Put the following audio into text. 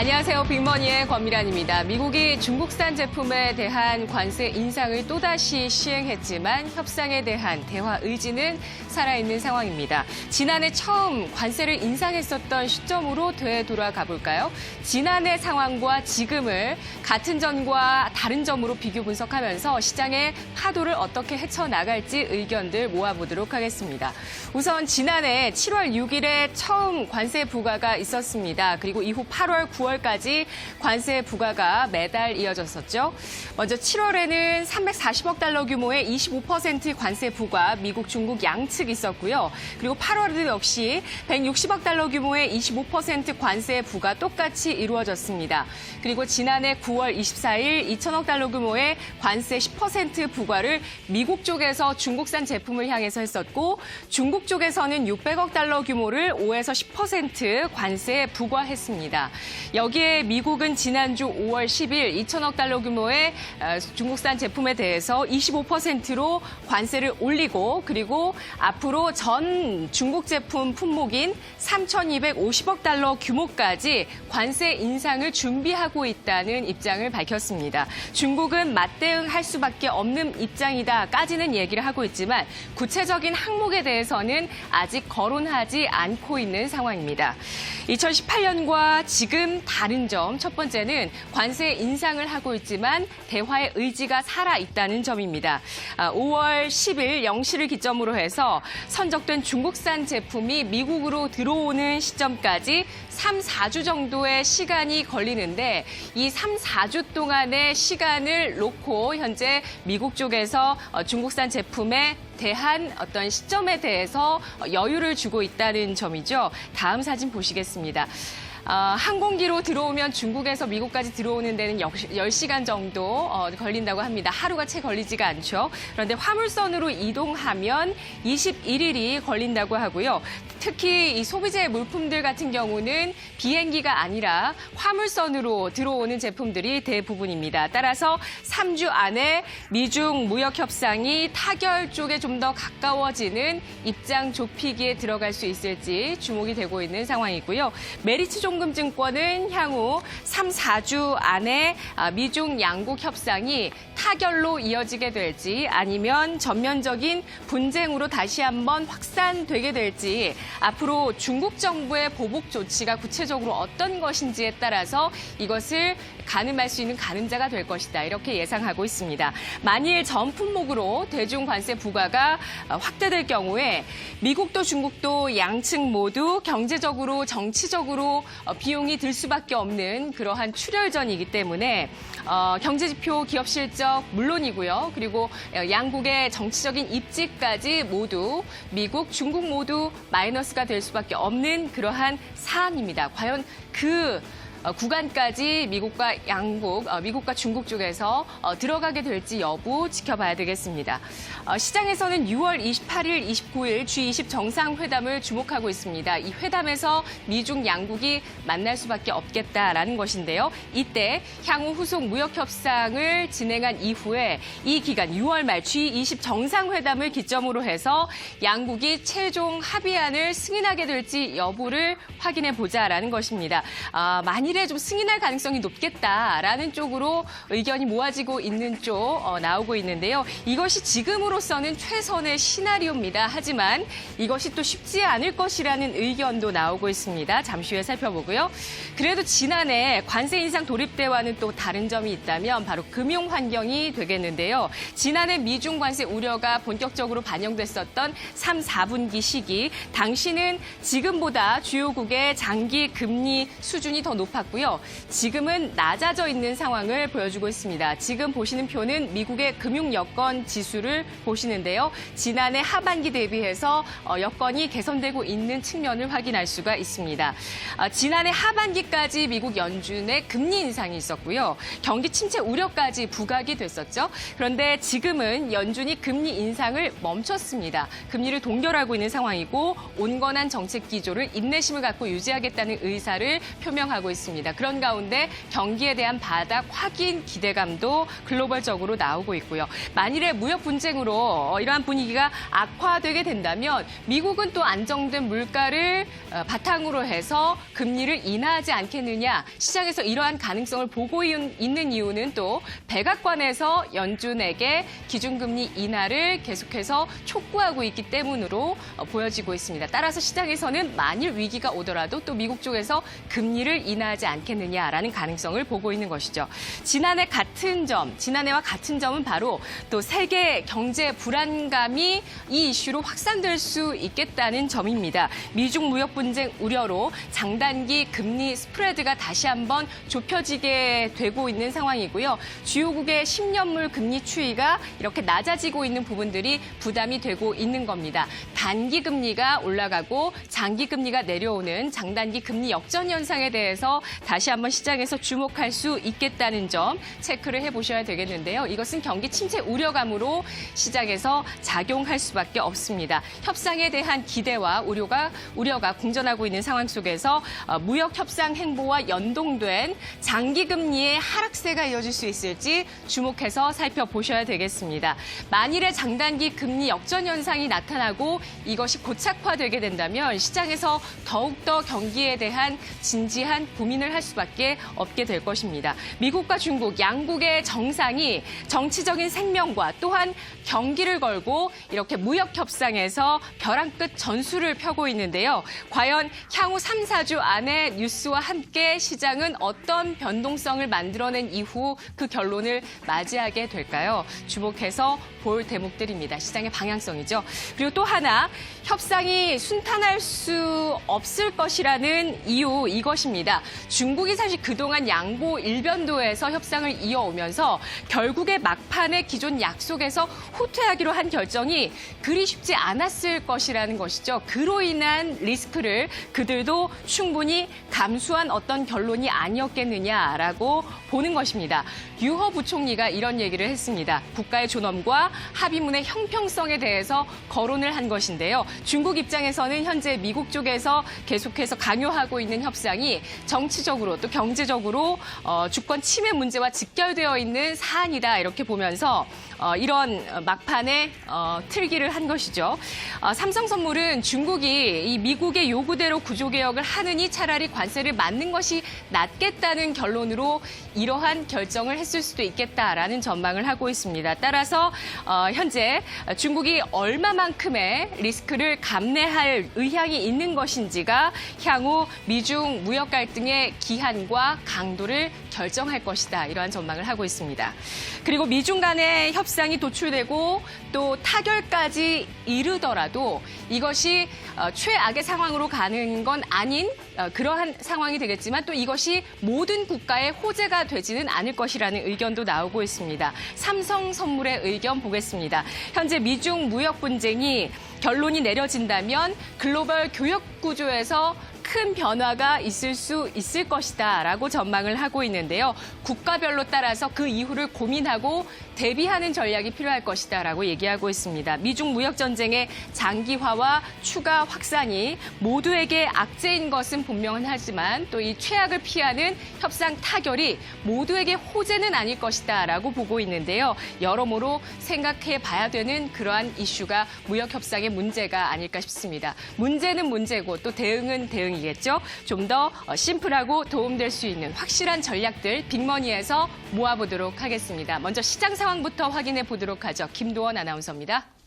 안녕하세요. 빅머니의 권미란입니다. 미국이 중국산 제품에 대한 관세 인상을 또다시 시행했지만 협상에 대한 대화 의지는 살아있는 상황입니다. 지난해 처음 관세를 인상했었던 시점으로 되돌아가 볼까요? 지난해 상황과 지금을 같은 점과 다른 점으로 비교 분석하면서 시장의 파도를 어떻게 헤쳐나갈지 의견들 모아보도록 하겠습니다. 우선 지난해 7월 6일에 처음 관세 부과가 있었습니다. 그리고 이후 8월, 9월 까지 관세 부과가 매달 이어졌었죠. 먼저 7월에는 340억 달러 규모의 25% 관세 부과 미국, 중국 양측 있었고요. 그리고 8월에도 역시 160억 달러 규모의 25% 관세 부과 똑같이 이루어졌습니다. 그리고 지난해 9월 24일 2천억 달러 규모의 관세 10% 부과를 미국 쪽에서 중국산 제품을 향해서 했었고 중국 쪽에서는 600억 달러 규모를 5에서 10% 관세 부과했습니다. 여기에 미국은 지난주 5월 10일 2천억 달러 규모의 어, 중국산 제품에 대해서 25%로 관세를 올리고 그리고 앞으로 전 중국 제품 품목인 3,250억 달러 규모까지 관세 인상을 준비하고 있다는 입장을 밝혔습니다. 중국은 맞대응할 수밖에 없는 입장이다까지는 얘기를 하고 있지만 구체적인 항목에 대해서는 아직 거론하지 않고 있는 상황입니다. 2018년과 지금 다른 점 첫 번째는 관세 인상을 하고 있지만 대화의 의지가 살아 있다는 점입니다. 5월 10일 0시를 기점으로 해서 선적된 중국산 제품이 미국으로 들어오는 시점까지 3, 4주 정도의 시간이 걸리는데 이 3, 4주 동안의 시간을 놓고 현재 미국 쪽에서 어, 중국산 제품에 대한 어떤 시점에 대해서 여유를 주고 있다는 점이죠. 다음 사진 보시겠습니다. 어, 항공기로 들어오면 중국에서 미국까지 들어오는 데는 역 10시간 정도 어, 걸린다고 합니다. 하루가 채 걸리지가 않죠. 그런데 화물선으로 이동하면 21일이 걸린다고 하고요. 특히 이 소비재 물품들 같은 경우는 비행기가 아니라 화물선으로 들어오는 제품들이 대부분입니다. 따라서 3주 안에 미중 무역 협상이 타결 쪽에 좀 더 가까워지는 입장 좁히기에 들어갈 수 있을지 주목이 되고 있는 상황이고요. 메리츠 종금증권은 향후 3, 4주 안에 아, 미중 양국 협상이 타결로 이어지게 될지 아니면 전면적인 분쟁으로 다시 한번 확산되게 될지 앞으로 중국 정부의 보복 조치가 구체적으로 어떤 것인지에 따라서 이것을 가늠할 수 있는 가늠자가 될 것이다. 이렇게 예상하고 있습니다. 만일 전 품목으로 대중 관세 부과가 확대될 경우에 미국도 중국도 양측 모두 경제적으로 정치적으로 어, 비용이 들 수밖에 없는 그러한 출혈전이기 때문에 어, 경제지표 기업 실적 물론이고요. 그리고 어, 양국의 정치적인 입지까지 모두 미국, 중국 모두 마이너스 가 될 수밖에 없는 그러한 사안입니다. 과연 그 어, 구간까지 미국과 양국, 어, 미국과 중국 쪽에서 어, 들어가게 될지 여부 지켜봐야 되겠습니다. 시장에서는 6월 28일, 29일 G20 정상회담을 주목하고 있습니다. 이 회담에서 미중 양국이 만날 수밖에 없겠다라는 것인데요. 이때 향후 후속 무역 협상을 진행한 이후에 이 기간 6월 말 G20 정상회담을 기점으로 해서 양국이 최종 합의안을 승인하게 될지 여부를 확인해 보자라는 것입니다. 아, 만일에 좀 승인할 가능성이 높겠다라는 쪽으로 의견이 모아지고 있는 쪽 어, 나오고 있는데요. 이것이 지금으로서는 최선의 시나리오입니다. 하지만 이것이 또 쉽지 않을 것이라는 의견도 나오고 있습니다. 잠시 후에 살펴보고요. 그래도 지난해 관세 인상 도입 때와는 또 다른 점이 있다면 바로 금융 환경이 되겠는데요. 지난해 미중 관세 우려가 본격적으로 반영됐었던 3, 4분기 시기 당시는 지금보다 주요국의 장기 금리 수준이 더 높 았고요. 지금은 낮아져 있는 상황을 보여주고 있습니다. 지금 보시는 표는 미국의 금융 여건 지수를 보시는데요. 지난해 하반기 대비해서 어, 여건이 개선되고 있는 측면을 확인할 수가 있습니다. 아, 지난해 하반기까지 미국 연준의 금리 인상이 있었고요. 경기 침체 우려까지 부각이 됐었죠. 그런데 지금은 연준이 금리 인상을 멈췄습니다. 금리를 동결하고 있는 상황이고 온건한 정책 기조를 인내심을 갖고 유지하겠다는 의사를 표명하고 있습니다. 있습니다. 그런 가운데 경기에 대한 바닥 확인 기대감도 글로벌적으로 나오고 있고요. 만일에 무역 분쟁으로 어, 이러한 분위기가 악화되게 된다면 미국은 또 안정된 물가를 어, 바탕으로 해서 금리를 인하하지 않겠느냐. 시장에서 이러한 가능성을 보고 있는 이유는 또 백악관에서 연준에게 기준금리 인하를 계속해서 촉구하고 있기 때문으로 어, 보여지고 있습니다. 따라서 시장에서는 만일 위기가 오더라도 또 미국 쪽에서 금리를 인하하지 않겠느냐라는 가능성을 보고 있는 것이죠. 지난해 같은 점, 지난해와 같은 점은 바로 또 세계 경제 불안감이 이 이슈로 확산될 수 있겠다는 점입니다. 미중 무역 분쟁 우려로 장단기 금리 스프레드가 다시 한번 좁혀지게 되고 있는 상황이고요. 주요국의 10년물 금리 추이가 이렇게 낮아지고 있는 부분들이 부담이 되고 있는 겁니다. 단기 금리가 올라가고 장기 금리가 내려오는 장단기 금리 역전 현상에 대해서 다시 한번 시장에서 주목할 수 있겠다는 점 체크를 해보셔야 되겠는데요. 이것은 경기 침체 우려감으로 시장에서 작용할 수밖에 없습니다. 협상에 대한 기대와 우려가 우려가 공존하고 있는 상황 속에서 어, 무역 협상 행보와 연동된 장기 금리의 하락세가 이어질 수 있을지 주목해서 살펴보셔야 되겠습니다. 만일에 장단기 금리 역전 현상이 나타나고 이것이 고착화되게 된다면 시장에서 더욱더 경기에 대한 진지한 고민 을 할 수밖에 없게 될 것입니다. 미국과 중국 양국의 정상이 정치적인 생명과 또한 경기를 걸고 이렇게 무역 협상에서 벼랑 끝 전술을 펴고 있는데요. 과연 향후 3, 4주 안에 뉴스와 함께 시장은 어떤 변동성을 만들어낸 이후 그 결론을 맞이하게 될까요? 주목해서 볼 대목들입니다. 시장의 방향성이죠. 그리고 또 하나 협상이 순탄할 수 없을 것이라는 이유 이것입니다. 중국이 사실 그동안 양보 일변도에서 협상을 이어오면서 결국에 막판에 기존 약속에서 후퇴하기로 한 결정이 그리 쉽지 않았을 것이라는 것이죠. 그로 인한 리스크를 그들도 충분히 감수한 어떤 결론이 아니었겠느냐라고 보는 것입니다. 유허 부총리가 이런 얘기를 했습니다. 국가의 존엄과 합의문의 형평성에 대해서 거론을 한 것인데요. 중국 입장에서는 현재 미국 쪽에서 계속해서 강요하고 있는 협상이 정치적으로 또 경제적으로 어, 주권 침해 문제와 직결되어 있는 사안이다 이렇게 보면서 어, 이런 막판에 어, 틀기를 한 것이죠. 어, 삼성선물은 중국이 이 미국의 요구대로 구조개혁을 하느니 차라리 관세를 맞는 것이 낫겠다는 결론으로 이러한 결정을 했을 수도 있겠다라는 전망을 하고 있습니다. 따라서 어, 현재 중국이 얼마만큼의 리스크를 감내할 의향이 있는 것인지가 향후 미중 무역 갈등의 기한과 강도를 결정할 것이다. 이러한 전망을 하고 있습니다. 그리고 미중 간의 협상이 도출되고 또 타결까지 이르더라도 이것이 어, 최악의 상황으로 가는 건 아닌 어, 그러한 상황이 되겠지만 또 이것이 모든 국가의 호재가 되지는 않을 것이라는 의견도 나오고 있습니다. 삼성 선물의 의견 보겠습니다. 현재 미중 무역 분쟁이 결론이 내려진다면 글로벌 교역 구조에서 큰 변화가 있을 수 있을 것이다 라고 전망을 하고 있는데요. 국가별로 따라서 그 이후를 고민하고 대비하는 전략이 필요할 것이다 라고 얘기하고 있습니다. 미중 무역 전쟁의 장기화와 추가 확산이 모두에게 악재인 것은 분명은 하지만 또 이 최악을 피하는 협상 타결이 모두에게 호재는 아닐 것이다 라고 보고 있는데요. 여러모로 생각해 봐야 되는 그러한 이슈가 무역 협상의 문제가 아닐까 싶습니다. 문제는 문제고 또 대응은 대응이 이겠죠. 좀 더 심플하고 도움될 수 있는 확실한 전략들 빅머니에서 모아보도록 하겠습니다. 먼저 시장 상황부터 확인해 보도록 하죠. 김도원 아나운서입니다.